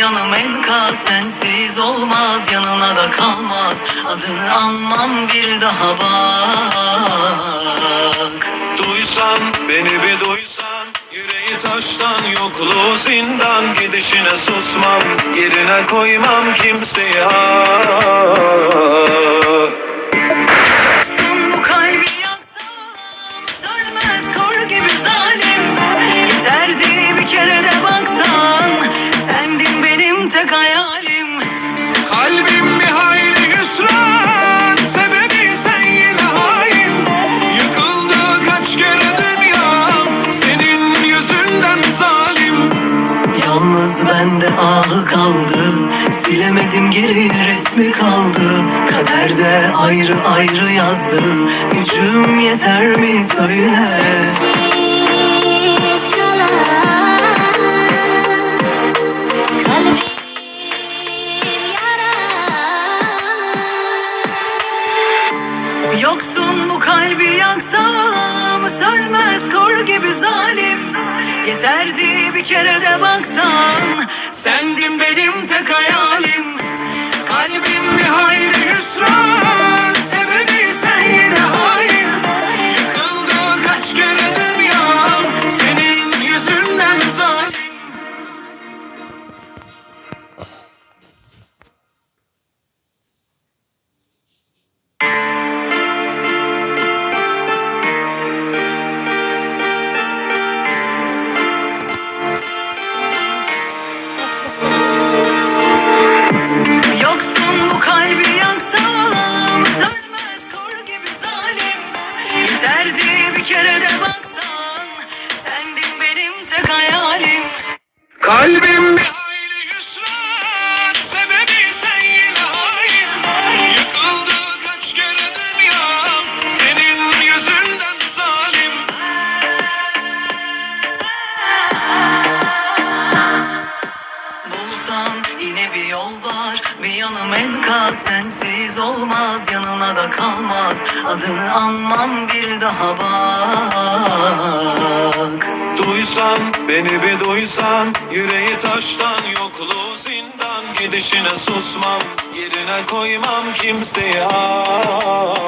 yanım enkaz. Sensiz olmaz yanına da kalmaz. Adını anmam bir daha bak. Duysan beni bir duysan. Yüreği taştan yokluğu zindan. Gidişine susmam yerine koymam kimseyi. Son bu kalbi yaksam Sönmez kor gibi zalim ahı kaldı Silemedim geriye resmi kaldı. Kaderde ayrı ayrı yazdı Gücüm yeter mi söyle? Sensiz kalan kalbim yaralı. Yoksun bu kalbi yaksam Sönmez kor gibi zalim. Yeterdi bir kere de baksan Sendin benim tek hayalim baksan Sendin benim tek hayalim. Kalbim Bulsan yine bir yol var. Bir yanım enkaz sensiz olmaz Yanına da kalmaz. Adını anmam bir daha bak. Duysan beni bir duysan Yüreği taştan yokluğu zindan. Gidişine susmam Yerine koymam kimseyi ah.